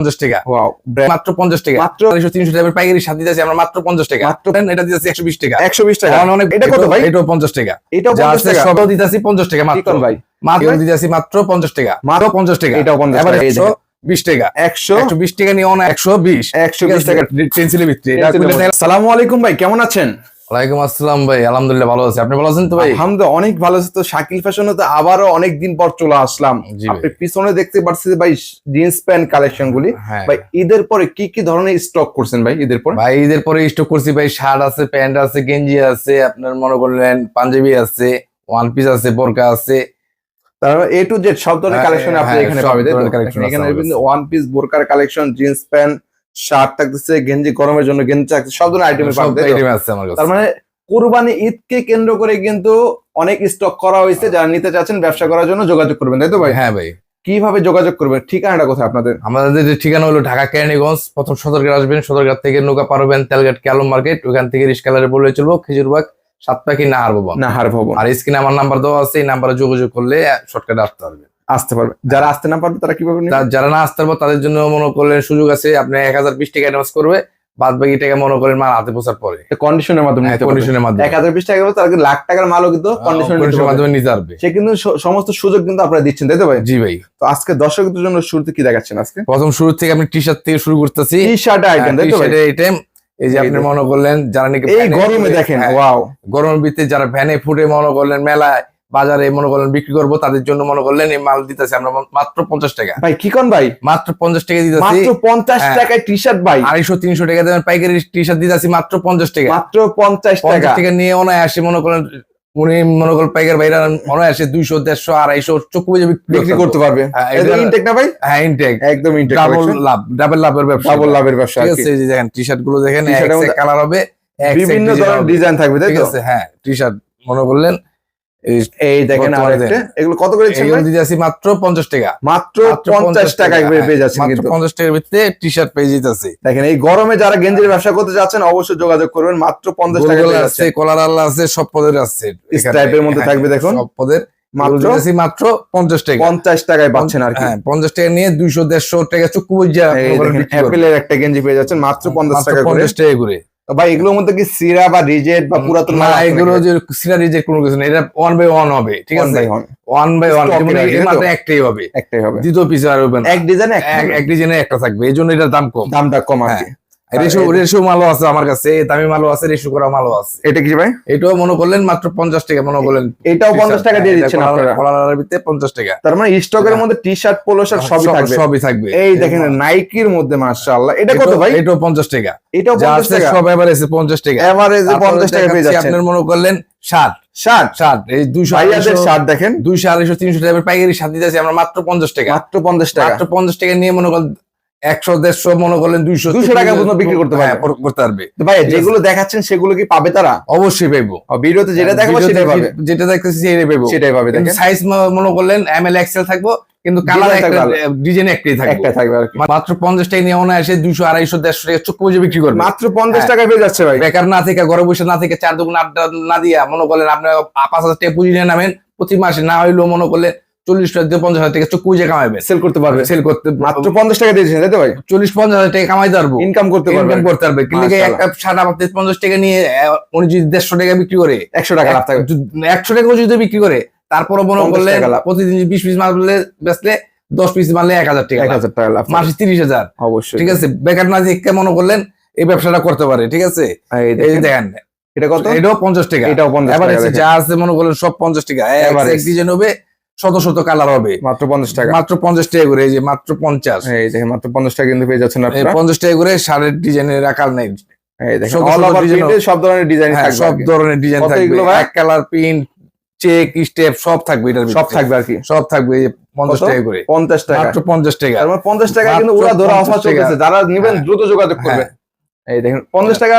পঞ্চাশ টাকা। মাত্র পঞ্চাশ টাকা। মাত্র তিনশো তিনশো টাকার পাইকারি সাথে দিতেছি আমরা মাত্র পঞ্চাশ টাকা। মাত্র এটা দিতেছি একশো বিশ টাকা। একশো বিশ টাকা। অনেক এটা কত ভাই? এটাও পঞ্চাশ টাকা। এটাও পঞ্চাশ টাকা। সবও দিতেছি পঞ্চাশ টাকা মাত্র। ভাই। মাত্র দিতেছি মাত্র পঞ্চাশ টাকা। মাত্র পঞ্চাশ টাকা। এটাও 50 টাকা, বিশ টাকা। একশো একশো বিশ টাকা নিয়ে একশো বিশ। একশো বিশ টাকা। পেন্সিলের ভিত্তি সালামু আলাইকুম ভাই কেমন আছেন? ওয়ালাইকুম আসসালাম ভাই আলহামদুলিল্লাহ ভালো আছি। আপনি ভালো আছেন তো ভাই? আলহামদুলিল্লাহ অনেক ভালো আছে। তো শাকিল ফ্যাশনে তো আবারও অনেক দিন পর চলে আসলাম। আপনি পিছনে দেখতে ভাই জিন্স প্যান্ট কালেকশন গুলি। হ্যাঁ। ভাই ঈদের পরে কি কি ধরনের স্টক করছেন ভাই ঈদের পরে? ভাই ঈদের পরে স্টক করছি ভাই শার্ট আছে প্যান্ট আছে গেঞ্জি আছে আপনার মনে করলেন পাঞ্জাবি আছে ওয়ান পিস আছে বোরকা আছে। এ টু জেড সব ধরনের হ্যাঁ, কালেকশন আপনি হ্যাঁ, এখানে পাবেন এখানে ওয়ান পিস বোরকার কালেকশন জিন্স প্যান্ট শার্ট থাকতেছে গেঞ্জি গরমের জন্য গেঞ্জি থাকছে সব ধরনের আইটেম আছে আমার কাছে। তার মানে কুরবানি ঈদকে কেন্দ্র করে কিন্তু অনেক স্টক করা হয়েছে যারা নিতে চাচ্ছেন ব্যবসা করার জন্য যোগাযোগ করবেন তাই তো ভাই? হ্যাঁ ভাই। কীভাবে যোগাযোগ করবেন? ঠিকানাটা কোথায় আপনাদের? আমাদের যে ঠিকানা হলো ঢাকা কেরানীগঞ্জ প্রথম সদরঘাট আসবেন সদরঘাট থেকে নৌকা পারবেন তেলঘাট ক্যালম মার্কেট ওখান থেকে রিস্কালারে বলে চলবো খেজুরবাগ সাতপাখি নাহার ভবন। নাহার ভবন। আর স্ক্রিনে আমার নাম্বার দেওয়া আছে এই নাম্বারে যোগাযোগ করলে শর্টকাটে আসতে পারবে আসতে পারবে। যারা আসতে না পারবে তারা কীভাবে? যারা না আসতে পারব তাদের জন্য মনে করলেন সুযোগ আছে আপনি এক হাজার বিশ টাকা অ্যাডভান্স করবে বাদ বাকি টাকা মনে করেন মাল হাতে পৌঁছার পরে। কন্ডিশনের মাধ্যমে কন্ডিশনের মাধ্যমে। এক হাজার বিশ টাকা তার লাখ টাকার মালও কিন্তু কন্ডিশনের কন্ডিশনের মাধ্যমে নিতে পারবে। সে কিন্তু সমস্ত সুযোগ কিন্তু আপনারা দিচ্ছেন তাই তো ভাই? জি ভাই। তো আজকে দর্শকদের জন্য শুরুতে কি দেখাচ্ছেন আজকে? প্রথম শুরু থেকে আপনি টি শার্ট থেকে শুরু করতেছি। টি শার্ট আইটেম তাই তো ভাই? আইটেম এই যে আপনি মনে করলেন যারা নাকি এই গরমে দেখেন হ্যাঁ, ওয়াও গরমের ভিত্তিতে যারা ভ্যানে ফুটে মনে করলেন মেলায় বাজারে মনে করলেন বিক্রি করব তাদের জন্য মনে করলেন এই মাল দিতেছি আমরা মাত্র পঞ্চাশ টাকা। ভাই কি কোন ভাই? মাত্র পঞ্চাশ টাকা দিতেছি। মাত্র পঞ্চাশ হ্যাঁ। টাকায় টি শার্ট ভাই। আড়াইশো তিনশো টাকা দেবেন পাইকারি টি শার্ট দিতেছি মাত্র পঞ্চাশ টাকা। মাত্র পঞ্চাশ টাকা। টাকা নিয়ে ওনায় আসে মনে করেন উনি মনে করেন পাইকার ভাইরা ওনায় আসে দুইশো দেড়শো আড়াইশো চক্ষু বিক্রি করতে পারবে। হ্যাঁ, ইনটেক না ভাই? হ্যাঁ ইনটেক একদম ইনটেক ডাবল লাভ ডাবল লাভের ব্যবসা। ডাবল লাভের ব্যবসা ঠিক আছে দেখেন টি শার্টগুলো দেখেন কালার হবে বিভিন্ন ধরনের ডিজাইন থাকবে তাই তো? হ্যাঁ টি শার্ট মনে করলেন এই দেখেন এগুলো কত করে দিচ্ছেন এগুলো দিতে মাত্র পঞ্চাশ টাকা। মাত্র টাকায় হ্যাঁ, পেয়ে যাচ্ছেন কিন্তু। পঞ্চাশ টাকার ভিত্তিতে টি শার্ট পেয়ে দেখেন এই গরমে যারা গেঞ্জির ব্যবসা করতে যাচ্ছেন অবশ্যই যোগাযোগ করবেন। মাত্র পঞ্চাশ টাকা পেয়ে আছে কলার আল্লাহ আছে সব পদের আছে। টাইপের মধ্যে হ্যাঁ, থাকবে দেখুন। সব পদের। মাত্র মাত্র পঞ্চাশ টাকা। পঞ্চাশ টাকায় পাচ্ছেন আর কি। হ্যাঁ পঞ্চাশ টাকা নিয়ে দুইশো দেড়শো টাকা অ্যাপেলের একটা গেঞ্জি পেয়ে যাচ্ছেন মাত্র পঞ্চাশ টাকা করে। পঞ্চাশ টাকা করে। ভাই এগুলোর মধ্যে কি সিরা বা রিজেট বা পুরাতন না এগুলো যে সিরা রিজেট কোনো কিছু না এটা ওয়ান বাই ওয়ান হবে ঠিক আছে? One by one? মাত্র একটাই হবে। একটাই হবে। দ্বিতীয় পিস আর হবে না এক ডিজাইন এক- এক ডিজাইনে একটা থাকবে এই জন্য এটার দাম কম। দামটা কম কি। রেশো রেশো মালও আছে আমার কাছে দামি মালও আছে রেশো করা মালও আছে। এটা কি ভাই? এটাও মনে করলেন মাত্র পঞ্চাশ টাকা মনে করলেন এটাও পঞ্চাশ টাকা দিয়ে দিচ্ছেন পঞ্চাশ টাকা। তার মানে স্টকের মধ্যে টি শার্ট পোলো শার্ট সবই থাকবে। সবই থাকবে। এই দেখেন নাইকির মধ্যে মাশাআল্লাহ। এটা কত ভাই? এটাও পঞ্চাশ টাকা। এটাও পঞ্চাশ টাকা? সব পঞ্চাশ টাকা। এভারেজে পঞ্চাশ টাকা পেয়ে যাচ্ছেন। আপনার মনে করলেন ষাট এই দুইশো দেখেন। দুইশো আড়াইশো তিনশো টাকা পাইকারি সাথে দিতেছি আমরা মাত্র পঞ্চাশ টাকা। মাত্র পঞ্চাশ টাকা। মাত্র পঞ্চাশ টাকা নিয়ে মনে করেন একশো দেড়শো মনে করলেন দুইশো 200 টাকা পর্যন্ত বিক্রি করতে পারবে। হ্যাঁ, করতে পারবে। ভাই যেগুলো দেখাচ্ছেন সেগুলো কি পাবে তারা? অবশ্যই পাইবো। ও, ভিডিওতে যেটা দেখাবো সেটাই পাবে। যেটা দেখতেছি সেটাই পাইবো। সেটাই পাবে সাইজ মনে করলেন এম এল এক্সেল থাকব কিন্তু কালার ডিজাইন একটাই থাকবে। একটা থাকবে মাত্র পঞ্চাশ টাকা নিয়ে ওনা এসে দুইশো আড়াইশো দেড়শো টাকা চোখ বুঝে বিক্রি করবে। মাত্র পঞ্চাশ হ্যাঁ। টাকা পেয়ে যাচ্ছে ভাই। বেকার না থেকে ঘরে বসে না থেকে চার দুগুণ আড্ডা না দিয়া মনে করলেন আপনার পাঁচ হাজার টাকা পুঁজি নিয়ে নামেন প্রতি মাসে না হইলেও মনে করলেন চল্লিশ টাকা দিয়ে পঞ্চাশ হাজার টাকা চোখ বুঝে কামাইবে। সেল করতে পারবে। সেল করতে মাত্র পঞ্চাশ টাকা দিয়েছেন তাই তো ভাই? চল্লিশ পঞ্চাশ হাজার টাকা কামাইতে পারব। ইনকাম করতে পারবে। ইনকাম করতে পারবে। কিন্তু একটা পঞ্চাশ টাকা নিয়ে উনি যদি দেড়শো টাকা বিক্রি করে একশো টাকা লাভ থাকবে একশো টাকা যদি বিক্রি করে তারপরে মনে 50 করলেন টাকা লাভ। প্রতিদিন বিশ পিস মাল বেচলে দশ পিস মারলে এক হাজার টাকা এক হাজার টাকা লাভ। মাসে তিরিশ হাজার। অবশ্যই। ঠিক আছে? বেকার না দেখে মনে করলেন এই ব্যবসাটা করতে পারে ঠিক আছে? এই এই দেখেন, যে এটা কত? এটাও পঞ্চাশ টাকা। এটাও পঞ্চাশ টাকা যা আছে মনে করলেন সব পঞ্চাশ টাকা। এক ডিজাইন হবে শত শত কালার হবে। মাত্র পঞ্চাশ টাকা। মাত্র পঞ্চাশ টাকা করে এই যে মাত্র পঞ্চাশ। এই দেখেন মাত্র পঞ্চাশ টাকা কিন্তু পেয়ে যাচ্ছেন পঞ্চাশ টাকা করে শাড়ির ডিজাইনের আকার নেই। সব ধরনের ডিজাইন হ্যাঁ, সব ধরনের ডিজাইন থাকবে। এক কালার প্রিন্ট চেক স্টেপ সব থাকবে এটার সব থাকবে আর কি। সব থাকবে পঞ্চাশ টাকা করে। পঞ্চাশ টাকা। মাত্র পঞ্চাশ টাকা। মানে পঞ্চাশ টাকা কিন্তু ওরা ধরে 50 অফার চলতেছে। যারা নেবেন হ্যাঁ। দ্রুত যোগাযোগ করবেন এই দেখেন পঞ্চাশ টাকা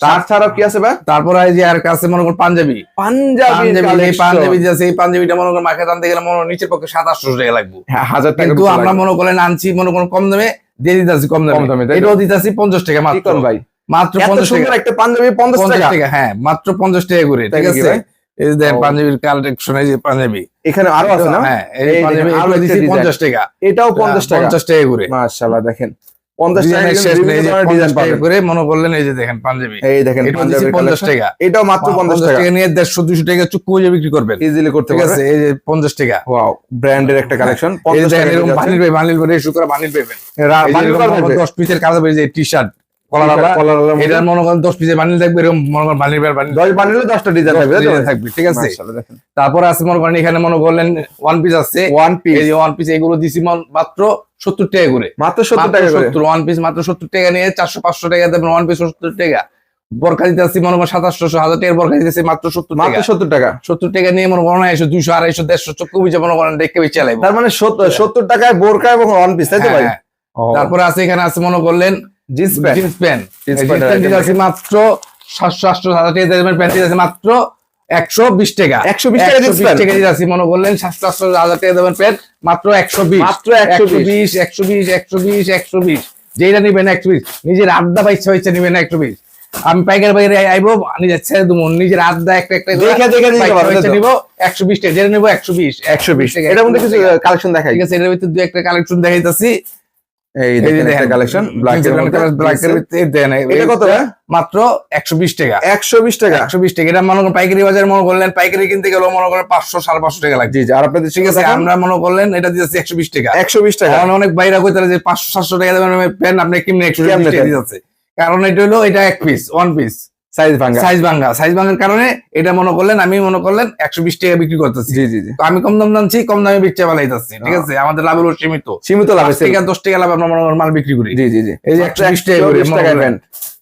শার্ট ছাড়াও কি আছে ভাই? তারপর এই যে আর কাছে মনে করুন পাঞ্জাবি। পাঞ্জাবি এই পাঞ্জাবি যে আছে এই পাঞ্জাবিটা মনে করুন মাকে টানতে গেলে মনে হয় নিচের পক্ষে সাত আটশো টাকা লাগবে। হ্যাঁ, হাজার টাকা কিন্তু আমরা মনে করেন আনছি মনে করুন কম দামে দিয়ে দিতেছি কম কম দামে? এটাও দিতেছি পঞ্চাশ টাকা মাত্র। ভাই। মাত্র পঞ্চাশ টাকা। একটা পাঞ্জাবি পঞ্চাশ টাকা। টাকা হ্যাঁ মাত্র পঞ্চাশ টাকা করে ঠিক আছে? এই যে পাঞ্জাবির কালেকশন এই যে পাঞ্জাবি। এখানে আরও আছে না? হ্যাঁ এই পাঞ্জাবি আরও দিছি design। পঞ্চাশ টাকা। এটাও পঞ্চাশ টাকা। পঞ্চাশ টাকা করে। মাশাআল্লাহ দেখেন। মনে এটাও মাত্র পঞ্চাশ টাকা। নিয়ে দেড়শো দুশো টাকা চুক্তি বুঝে বিক্রি করবেন। ইজিলি করতে ঠিক আছে এই যে পঞ্চাশ টাকা। ব্র্যান্ডের একটা কালেকশন। বানিল করে বানিল পাইবেন দশ পিসের যে টি শার্ট এটার মনে করেন দশ পিসের বানিল থাকবে এরকম মনে করেন বানিল দশ দশটা ডিজাইন থাকবে থাকবে ঠিক আছে। তারপর আছে মনে করেন এখানে মনে করলেন ওয়ান পিস আছে। ওয়ান পিস ওয়ান পিস এগুলো দিছি মন- মাত্র সত্তর টাকা করে। মাত্র সত্তর টাকা সত্তর ওয়ান পিস মাত্র সত্তর টাকা নিয়ে চারশো পাঁচশো টাকা দেবেন ওয়ান পিস সত্তর টাকা। বরখা দিতে আসছি মনে করেন সাতাশশো হাজার টাকার বরখা দিতেছি মাত্র সত্তর মাত্র সত্তর টাকা? সত্তর টাকা নিয়ে মনে করেন একশো দুইশো আড়াইশো দেড়শো চক্কু বুঝে মনে করেন দেখে বেঁচে চালাইবো তার মানে সত্তর সত্তর টাকায় বোরকা এবং ওয়ান পিস তাই তো ভাই? হ্যাঁ, তারপরে আছে এখানে আছে মনে করলেন jeans pant jeans pant jeans pant মাত্র সাতশো আটশো হাজার টাকা দেবেন প্যান্ট আছে মাত্র একশো বিশ টাকা। একশো বিশ টাকা জিন্স টাকা দিতে মনে করলেন সাতশো আটশো হাজার টাকা দেবেন প্যান্ট মাত্র একশো বিশ। মাত্র একশো একশো বিশ বিশ একশো বিশ একশো বিশ একশো বিশ। যেটা নিবেন একশো বিশ। নিজের আড্ডা বা ইচ্ছা ইচ্ছা নিবেন একশো বিশ। আমি পাইকার বাইরে আইবো নিজের ছেড়ে দেবো নিজের আড্ডা একটা দেখে দেখে? নিবো একশো বিশ টাকা। যেটা নিবো একশো বিশ একশো বিশ এটার মধ্যে কিছু কালেকশন দেখাই। ঠিক আছে এটার ভিতরে দু একটা কালেকশন দেখাইতেছি। এই এই দেখেন দেখেন একটা কালেকশন ব্ল্যাক মধ্যে ব্ল্যাক ভিতরে দেন এটা কত? মাত্র একশো বিশ টাকা। একশো বিশ টাকা। একশো বিশ টাকা। এটা মনে করেন পাইকারি বাজার মনে করলেন পাইকারি কিনতে গেলে মনে করেন পাঁচশো সাড়ে পাঁচশো টাকা লাগছে জি জি আর আপনাদের ঠিক আছে আমরা মনে করলেন এটা দিতেছি একশো বিশ টাকা। একশো বিশ টাকা। কারণ অনেক বাইরা যে পাঁচশো সাতশো টাকা দেবেন আপনি কেমনি একশো কেমনে টাকা দিতেছে। কারণ এটা হলো এটা এক পিস ওয়ান পিস সাইজ ভাঙা সাইজ ভাঙ্গা। সাইজ ভাঙার কারণে এটা মনে করলেন আমি মনে করলেন একশো বিশ টাকা বিক্রি করতেছি। জি জি তো আমি কম দাম জানছি কম দামে বিক্রি পালাইতেছি ঠিক আছে? আমাদের লাভের সীমিত। সীমিত লাভ টাকা দশ টাকা লাভ আমরা মাল বিক্রি করি। জি জি জি। এই যে একশো বিশ টাকা করে মনে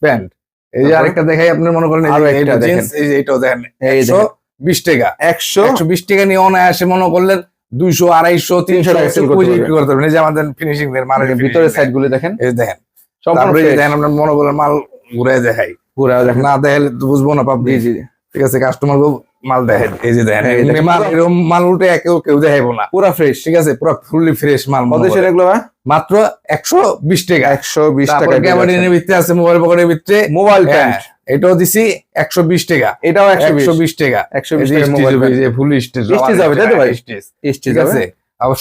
প্যান্ট এই যে আরেকটা দেখাই আপনি মনে করেন এই যে একটা দেখেন। jeans, এই দেখেন। একশো বিশ টাকা। একশো একশো বিশ টাকা নিয়ে অনায়াসে মনে করলেন দুইশো আড়াইশো তিনশো টাকা বিক্রি করতে পারবেন। এই যে আমাদের ফিনিশিং এর মালের ভিতরের সাইডগুলো দেখেন। এই দেখেন। fresh। দেখেন আপনার মনে করেন মাল ঘুরে দেখাই। পুরা না দেখালে তো বুঝব না পাবলি জি জি জি। ঠিক আছে কাস্টমার মাল দেখেন এই যে দেখেন এমনি দেখেন। মাল এরকম মাল উঠে কেউ কেউ দেখাইবো না। পুরা ফ্রেশ ঠিক আছে? পুরো ফুললি ফ্রেশ মাল মনে এগুলো মাত্র একশো বিশ টাকা। একশো বিশ টাকা ক্যাবারিনের ভিতরে আছে? মোবাইল পকেটের ভিতরে? মোবাইল হ্যাঁ, প্যান্ট। এটাও দিছি একশো বিশ টাকা। এটাও একশো বিশ। বিশ টাকা। একশো বিশ টাকা ফুল স্টেজ। হবে, তাই তো ভাই? ঠিক আছে?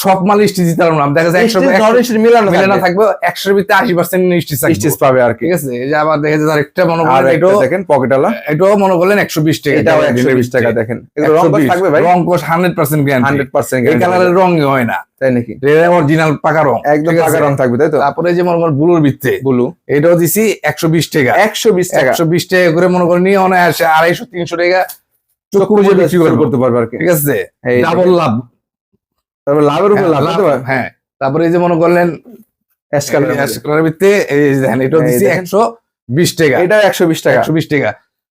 সব মাল স্টিচ দিতে পারব না। দেখা যায় একশো মিলানো থাকবে। একশোর ভিতরে আশি পার্সেন্ট স্টিচ স্টিচ পাবে আর ঠিক আছে যে আবার দেখে যায় একটা মনে করেন এটাও দেখেন পকেট এটাও মনে করলেন একশো বিশ টাকা। এটাও একশো বিশ টাকা দেখেন। রং কোষ hundred percent guarantee hundred percent এই কালারের রং হয় না। তাই নাকি? অরিজিনাল পাকা রং। একদম ঠিক আছে? পাকা রং থাকবে তাই তো? তারপরে যে মনে করেন ব্লুর ভিত্তে ব্লু। এটাও দিছি একশো বিশ টাকা। একশো বিশ টাকা। একশো বিশ টাকা করে মনে করেন নিয়ে অনায়াসে আড়াইশো তিনশো টাকা চক্ষু বুঝে বিক্রি বিক্রি করতে পারবে আর ঠিক আছে? ডাবল লাভ তারপর লাভের উপর হ্যাঁ, লাভ? হ্যাঁ। তারপরে এই যে মনে করলেন এই দেখেন দিছি বিশ টাকা। এটা একশো বিশ টাকা। একশো বিশ টাকা।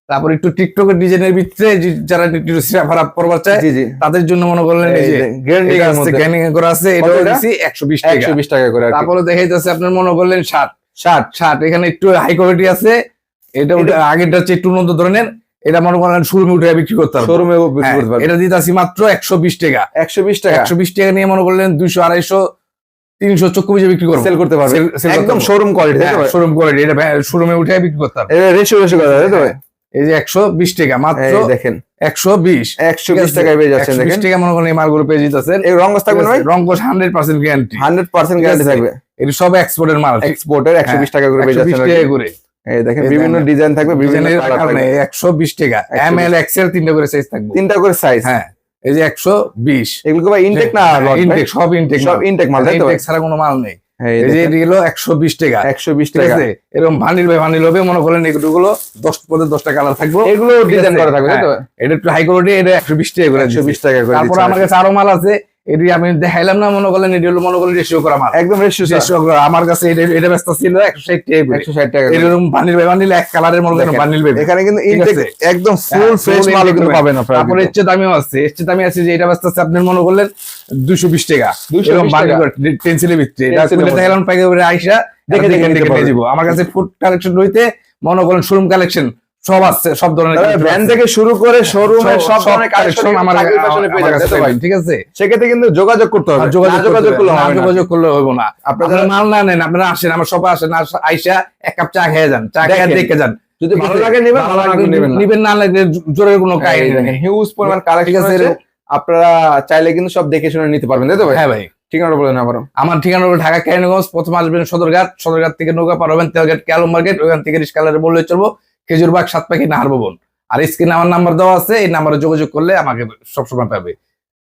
তারপর একটু টিকটকের ডিজাইনের ভিতরে যারা একটু সিরা ভাড়া করবার চায় তাদের জন্য মনে করলেন এই যে গ্যারান্টি আছে, গ্যানিং করা আছে এটা? দিছি একশো বিশ টাকা। একশো বিশ টাকা করে। তারপরে দেখাইতেছে আপনার মনে করলেন ষাট। ষাট। ষাট এখানে একটু হাই কোয়ালিটি আছে। এটা আগেরটা হচ্ছে একটু উন্নত ধরনের। এটা মনে করেন শোরুমে উঠে বিক্রি করতে পারব শোরুমে বিক্রি হ্যাঁ, করতে পারবে এটা দিতে আসি মাত্র একশো বিশ টাকা। একশো বিশ টাকা। একশো বিশ টাকা নিয়ে মনে করলেন দুইশো আড়াইশো তিনশো চক্ষু বুঝে বিক্রি করব। সেল করতে পারবে করতে একদম শোরুম কোয়ালিটি? শোরুম কোয়ালিটি এটা শোরুমে উঠে বিক্রি করতে পারব করা তাই তো এই যে একশো বিশ টাকা মাত্র দেখেন। একশো বিশ। একশো বিশ টাকায় পেয়ে যাচ্ছেন বিশ টাকা মনে করেন এই মালগুলো পেয়ে যেতেছেন। এই রং থাকবে না রঙ্গস hundred percent guarantee hundred percent guarantee থাকবে। এটা সব এক্সপোর্টের মাল। এক্সপোর্টের একশো বিশ টাকা করে পেয়ে যাচ্ছেন টাকা করে। দেখেন বিভিন্ন ডিজাইন থাকবে বিভিন্ন কারণে থাকবে। একশো বিশ টাকা। এম এল এক্সেল তিনটা করে সাইজ থাকবে। তিনটা করে সাইজ হ্যাঁ এই যে একশো বিশ। এগুলো ভাই ইনটেক না ইনটেক সব ইনটেক সব ইনটেক মাল তাই তো? ইনটেক ছাড়া কোনো মাল নেই। এই যে টাকা। একশো বিশ ঠিক টাকা। আছে এরকম ভানিল ভাই ভানিল হবে মনে করেন এগুলো দশ পদের দশটা কালার থাকবে। এগুলো ডিজাইন করা থাকবে তাই তো? হ্যাঁ। এটা একটু হাই কোয়ালিটি এটা একশো বিশ টাকা করে একশো বিশ দিচ্ছি। টাকা করে তারপর আমার কাছে আরও মাল আছে এটি আমি দেখাইলাম না মনে করলেন এটি হলো মনে করলেন রেশিও করা মাল একদম রেশিও রেশিও করা আমার কাছে এটা এটা ব্যস্ত ছিল টাকা করে একশো ষাট টাকা করে। এরকম বানিল ভাই বানিল এক কালারের মনে করেন বানিল ভাই এখানে কিন্তু ইনটেক একদম ফুল হ্যাঁ, ফ্রেশ মাল কিন্তু পাবেন। আপনারা তারপরে। এর দামিও আছে এর চেয়ে দামি আছে যে এটা ব্যস্ত আছে আপনি মনে করলেন দুশো বিশ টাকা 220 এরকম বানিল পেন্সিলের ভিতরে এটা Pencil এর খুলে মধ্যে। দেখালাম পাইকে করে আইসা দেখে দেখে নিয়ে। আমার কাছে ফুড কালেকশন রইতে মনে করেন শোরুম কালেকশন সব আছে সব ধরনের ব্র্যান্ড থেকে শুরু করে শোরুমে সব- সব ধরনের কালেকশন আমার কাছে ভাই? ঠিক আছে? সেক্ষেত্রে কিন্তু যোগাযোগ করতে হবে। যোগাযোগ যোগাযোগ করলে হবে যোগাযোগ করলে হইব না। আপনারা মাল না নেন আপনারা আসেন আমার সবাই আসেন আইসা এক কাপ চা খেয়ে যান। চা খেয়ে দেখে যান। যদি ভালো লাগে নেবেন ভালো লাগলে নেবেন না। না জোরের কোনো কাহিনী নেই। হিউজ পরিমাণ কালেকশন আছে, আপনারা চাইলে কিন্তু সব দেখে শুনে নিতে পারবেন তাই তো ভাই? হ্যাঁ ভাই। ঠিকানা বলেন আবারও। আমার ঠিকানা হলো ঢাকা কেরানীগঞ্জ প্রথম আসবেন সদরঘাট। সদরঘাট থেকে নৌকা পার হবেন তেলঘাট ক্যালো মার্কেট। ওখান থেকে রিস্কালারে বললে চলবো। খেজুরবাগ সাত পাখি নাহার ভবন আর স্ক্রিনে আমার নাম্বার দেওয়া আছে, এই নাম্বারে যোগাযোগ করলে আমাকে সবসময় পাবে।